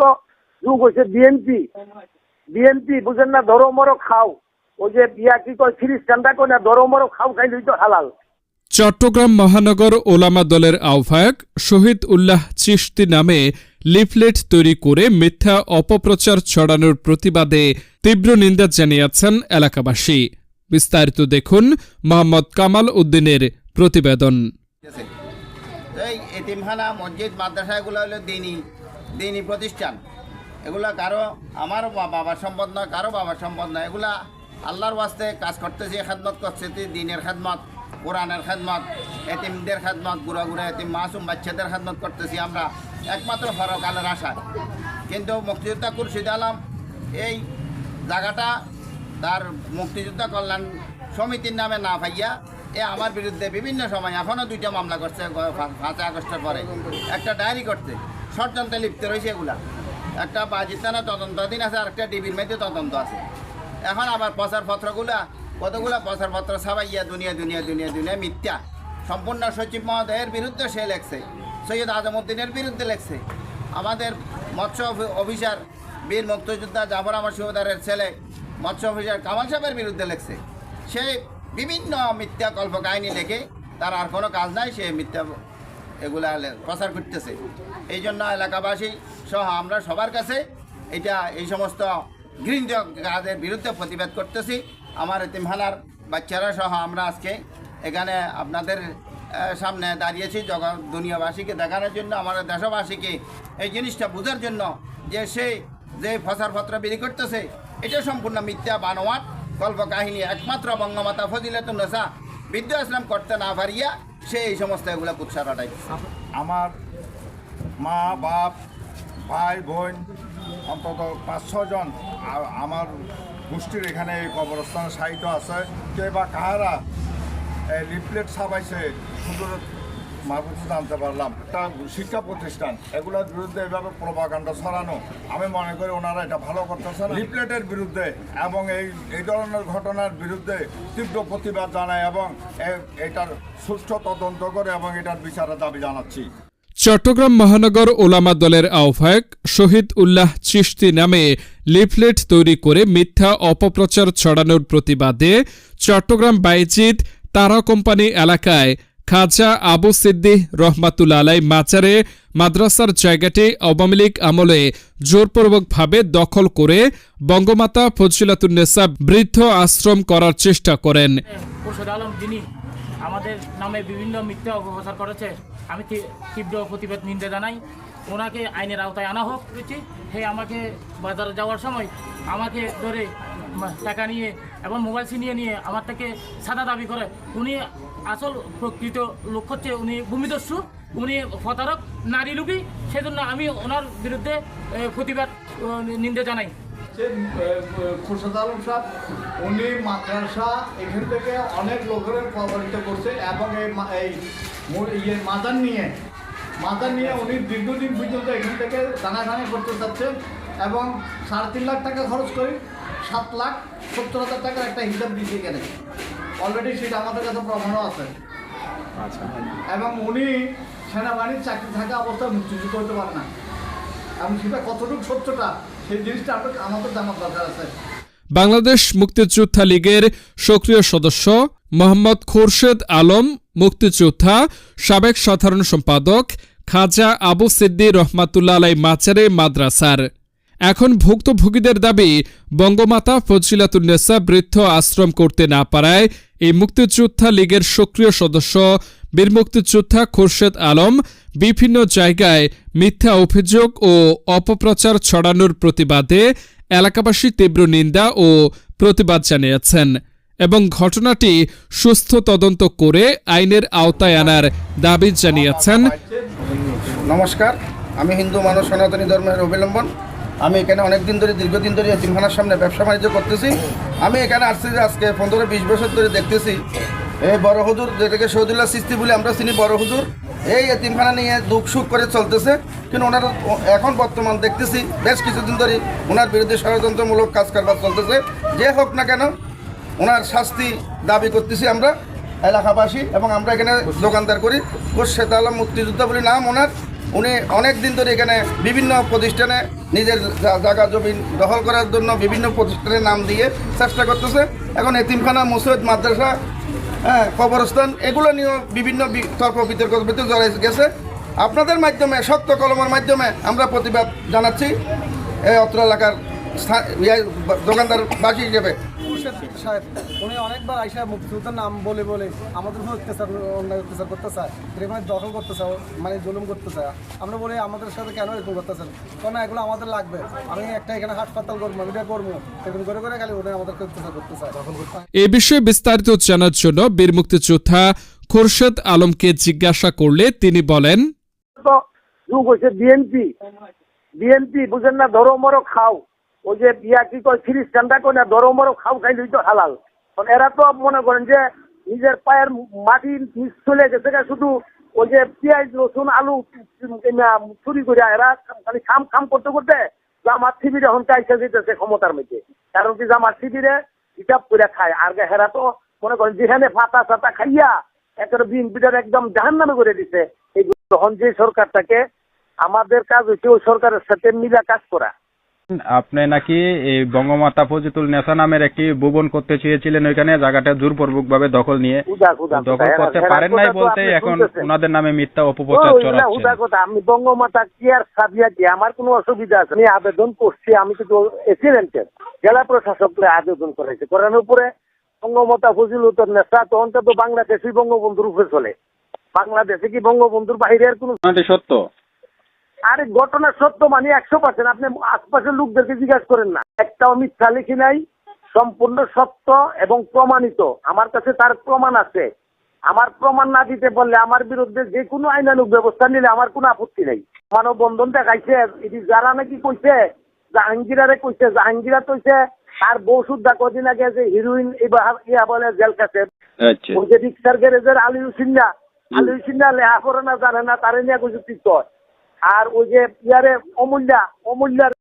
তো যুগ হয়েছে বিএনপি বিএনপি বুঝেন না ধরো মরো খাও। ওই যে বিয়া কি কয় খ্রিস্টানটা কয় না ধরো মরো খাও খাইলেই তো হালাল। চট্টগ্রাম মহানগর ওলামা দলের আহ্বায়ক শহীদ উল্লাহ চিশতি নামে লিফলেট তৈরি করে মিথ্যা অপপ্রচার ছড়ানোর প্রতিবাদে তীব্র নিন্দা জানিয়েছেন এলাকাবাসী। বিস্তারিত দেখুন মোহাম্মদ কামাল উদ্দিনের প্রতিবেদন। এই এতিমখানা মসজিদ মাদ্রাসা এগুলো হলো দিনী দিনী প্রতিষ্ঠান। এগুলা কারও আমার বাবার সম্পদ নয়, কারও বাবার সম্পদ নয়। এগুলা আল্লাহর ওয়াস্তে কাজ করতেছি খেদমত করতেছি, দিনের খেদমত, কোরআনের খেদমত, এতিমদের খেদমত গুড়া গুড়া এতিম, মাসুম বাচ্চাদের খেদমত করতেছি আমরা। একমাত্র ফরকালের আশায় কিন্তু মুক্তিযোদ্ধা খুরশিদ আলম এই জায়গাটা তার মুক্তিযোদ্ধা কল্যাণ সমিতির নামে না পাইয়া এ আমার বিরুদ্ধে বিভিন্ন সময় এখনও দুইটা মামলা করছে, গ- পা- পাঁচই আগস্টের পরে। একটা ডায়েরি করছে। ষড়যন্ত্রে লিপ্ত রয়েছে এগুলা। একটা বাজিতানা তদন্তাধীন আছে আর একটা ডিবির মধ্যে তদন্ত আছে। এখন আবার প্রচারপত্রগুলা, কতগুলা প্রচারপত্র ছাপাইয়া দুনিয়া দুনিয়া দুনিয়া দুনিয়া মিথ্যা। সম্পূর্ণ সচিব মহোদয়ের বিরুদ্ধে সে লেখছে, সৈয়দ আজমউদ্দিনের বিরুদ্ধে লেখছে। আমাদের মৎস্য অফিসার বীর মুক্তিযোদ্ধা জাফর আমার সুবেদারের ছেলে মৎস্য অফিসার কামাল সাহেবের বিরুদ্ধে লেখছে। সে বিভিন্ন মিথ্যা কল্প কাহিনী লেখে, তার আর কোনো কাজ নাই, সে মিথ্যা এগুলা প্রচার করতেছে। এই জন্য এলাকাবাসী সহ আমরা সবার কাছে এটা, এই সমস্ত ঘৃণিত কাজের বিরুদ্ধে প্রতিবাদ করতেছি। আমার এতিমখানার বাচ্চারা সহ আমরা আজকে এখানে আপনাদের সামনে দাঁড়িয়েছি জগৎ দুনিয়াবাসীকে দেখানোর জন্য আমাদের দেশবাসীকে এই জিনিসটা বোঝার জন্য যে সে যে ফসারপত্র বিলি করতেছে, এটা সম্পূর্ণ মিথ্যা, বানোয়াট গল্প কাহিনী একমাত্র বঙ্গমাতা ফজিলাতুন্নেসা বিদ্যা ইসলাম করতে না পারিয়া সে এই সমস্ত এগুলো কুৎসারাটাই আমার মা বাপ ভাই বোন অন্তত পাঁচ ছজন আমার গোষ্ঠীর এখানে এই কবরস্থানে সাহিত্য আছে। কে বা কাহারা লিফলেট ছাপাইছে শুধু মারফত জানতে পারলাম। একটা শিক্ষা প্রতিষ্ঠান, এগুলোর বিরুদ্ধে এভাবে প্রভাকাণ্ডা ছড়ানো, আমি মনে করি ওনারা এটা ভালো করতেছে না লিফলেটের বিরুদ্ধে এবং এই এই ধরনের ঘটনার বিরুদ্ধে তীব্র প্রতিবাদ জানায় এবং এটার সুষ্ঠু তদন্ত করে এবং এটার বিচারের দাবি জানাচ্ছি। চট্টগ্রাম মহানগর ওলামা দলের আহ্বায়ক শহীদ উল্লাহ চিশতি নামে লিফলেট তৈরি করে মিথ্যা অপপ্রচার ছড়ানোর প্রতিবাদে চট্টগ্রাম বাইজিৎ তারা কোম্পানি এলাকায় খাজা আবু সিদ্দিহ রহমাতুল আলাই মাচারে মাদ্রাসার জায়গাটি আওয়ামী লীগ আমলে জোরপূর্বকভাবে দখল করে বঙ্গমাতা ফজিলাতুন্নেসা বৃদ্ধ আশ্রম করার চেষ্টা করেন। আমাদের নামে বিভিন্ন মিথ্যা অপপ্রচার করেছে, আমি তীব্র প্রতিবাদ, নিন্দা জানাই। ওনাকে আইনের আওতায় আনা হোক বলেছি হে আমাকে বাজারে যাওয়ার সময় আমাকে ধরে টাকা নিয়ে এবং মোবাইল ছিনিয়ে নিয়ে আমার থেকে সাদা দাবি করে, উনি আসল প্রকৃত লোক হচ্ছে উনি ভূমিদস্যু, উনি প্রতারক, নারী লুবি। সেজন্য আমি ওনার বিরুদ্ধে প্রতিবাদ নিন্দে জানাই। খুরশদ আলম সাহেব, উনি মাদ্রাসা, এখান থেকে অনেক লোকের প্রভাবিত করছে এবং এই ইয়ে মাদান নিয়ে, মাদার নিয়ে উনি দীর্ঘদিন পর্যন্ত এখান থেকে দানাখানি করতে চাচ্ছেন এবং সাড়ে তিন লাখ টাকা খরচ করে সাত লাখ সত্তর হাজার টাকার একটা হিসাব দিয়েছে এখানে। অলরেডি সেটা আমাদের কাছে প্রমাণও আছে। এবং উনি সেনাবাহিনীর চাকরি থাকা অবস্থায় মুক্তিযুদ্ধ করতে পারে না। এবং সেটা কতটুকু সত্যটা সেই জিনিসটা আমাদের জানার দরকার আছে। বাংলাদেশ মুক্তিযোদ্ধা লীগের সক্রিয় সদস্য মোহাম্মদ খোরশেদ আলম মুক্তিযোদ্ধা সাবেক সাধারণ সম্পাদক খাজা আবু সিদ্দি রহমাতুল্লা আলাই মাচারে মাদ্রাসার। এখন ভুক্তভোগীদের দাবি, বঙ্গমাতা ফজিলাতুন্নেসা বৃদ্ধ আশ্রম করতে না পারায় এই মুক্তিযোদ্ধা লীগের সক্রিয় সদস্য বীর মুক্তিযোদ্ধা খোরশেদ আলম বিভিন্ন জায়গায় মিথ্যা অভিযোগ ও অপপ্রচার ছড়ানোর প্রতিবাদে এলাকাবাসী তীব্র নিন্দা ও প্রতিবাদ জানিয়েছেন এবং ঘটনাটি সুস্থ তদন্ত করে আইনের আওতায় আনার দাবি জানিয়েছেন। নমস্কার, আমি হিন্দু মানব সনাতনী ধর্মের অবলম্বন। আমি এখানে অনেক দিন ধরে, দীর্ঘদিন ধরে এতিমখানার সামনে ব্যবসা বাণিজ্য করতেছি। আমি এখানে আসছি আজকে পনেরো বিশ বছর ধরে দেখতেছি। এই বড় হুজুর যেটাকে শহীদুল্লাহ সৃষ্টি বলে আমরা চিনি, বড় হুজুর। এই এতিমখানা নিয়ে দুঃখ সুখ করে চলতেছে। কিন্তু ওনার এখন বর্তমান দেখতেছি, বেশ কিছুদিন ধরে ওনার বিরুদ্ধে ষড়যন্ত্রমূলক কাজ কারবার চলতেছে। যে হোক না কেন, ওনার শাস্তি দাবি করতেছি আমরা, এলাকাবাসী এবং আমরা এখানে দোকানদার করি। খুরশেদ আলম মুক্তিযোদ্ধা বলে নাম ওনার। উনি অনেক দিন ধরে এখানে বিভিন্ন প্রতিষ্ঠানে নিজের জায়গা জমি দখল করার জন্য বিভিন্ন প্রতিষ্ঠানের নাম দিয়ে চেষ্টা করতেছে। এখন এতিমখানা মুসৈদ মাদ্রাসা হ্যাঁ কবরস্থান এগুলো নিয়েও বিভিন্ন তর্ক বিতর্ক ভিতরে জড়াই গেছে। আপনাদের মাধ্যমে শক্ত কলমের মাধ্যমে আমরা প্রতিবাদ জানাচ্ছি এই অত্র এলাকার ইয়ে, দোকানদারবাসী হিসেবে। মুর্শেদ সাহেব উনি অনেকবার আইসা মুক্তিযুদ্ধের নাম বলে বলে আমাদের উপর অত্যাচার অন্যায় অত্যাচার করতে চায় এরকম দখল করতে চায় মানে জুলুম করতে চায় আমরা বলি আমাদের সাথে কেন এরকম কারণ এগুলো আমাদের লাগবে। আমি একটা এখানে হাসপাতাল করব আমি এটা করব। এরকম করে করে খালি ওদের আমাদেরকে অত্যাচার করতে চায় দখল করতে এ বিষয়ে বিস্তারিত জানার জন্য বীর মুক্তিযোদ্ধা খোরশেদ আলমকে জিজ্ঞাসা করলে তিনি বলেন বিএনপি। বিএনপি বুঝেন না ধরো মরো খাও। ওই যে বিয়া কি কয় খ্রিস্টানটা কয় না ধরো মরো খাও খাইলেই তো হালাল। কারণ এরা তো মনে করেন যে নিজের পায়ের মাটি নিচ চলে গেছে শুধু ওই যে পেঁয়াজ, রসুন, আলু চুরি করে এরা খালি খাম খাম করতে করতে জামাত শিবির এখন চাইছে যেতেছে ক্ষমতার মধ্যে। কারণ কি জামাত শিবিরে হিসাব করে খায়। আর হেরা তো মনে করেন যেখানে ফাতা ফাতা খাইয়া একেবারে বিএনপিটার একদম জাহান নামে করে দিছে। এই তখন যে সরকারটাকে, আমাদের কাজ হচ্ছে ওই সরকারের সাথে মিলা কাজ করা। আপনি নাকি এই বঙ্গমাতা ফজিতুল নেসা নামের একটি ভুবন করতে চেয়েছিলেন ওইখানে জায়গাটা জোরপূর্বক ভাবে দখল নিয়ে। দখল করতে পারেন নাই বলতে এখন ওনাদের নামে মিথ্যা অপপ্রচার চড়াচ্ছেন। কথা আমি বঙ্গমাতা কি আর সাবিয়া কি? আমার কোনো অসুবিধা আছে। আমি আবেদন করছি আমি কিন্তু এসিডেন্টের জেলা প্রশাসককে আবেদন করেছে। করানোর পরে বঙ্গমাতা ফজিলুতর নেশা তো অন্তত বাংলাদেশই বঙ্গবন্ধুর উপরে চলে। বাংলাদেশে কি বঙ্গবন্ধুর বাইরের কোনো ঘটনাটি সত্য? আরে ঘটনা সত্য মানে একশো পার্সেন্ট আপনি আশপাশের লোকদেরকে জিজ্ঞাসা করেন না। একটাও মিথ্যা লিখি নাই। সম্পূর্ণ সত্য এবং প্রমাণিত। আমার কাছে তার প্রমাণ আছে। আমার প্রমাণ না দিতে পারলে আমার বিরুদ্ধে যে কোনো আইনানুক ব্যবস্থা নিলে আমার কোনো আপত্তি নেই। মানববন্ধন দেখাইছে। এটি যারা নাকি কইছে জাহাঙ্গীরারে কইছে জাহাঙ্গীরা কইছে আর বউ সুদ্ধা কদিন আগে যে হিরোইন এবার ইয়া বলে জেল কাছে আচ্ছা। ওই যে রিক্সার গ্যারেজের আলী হুসিনা আলী হুসিনা লেহা পড়ে না জানে না তারে নিয়ে কিছু আর ওই যে ইয়ারে অমূল্যা অমূল্যার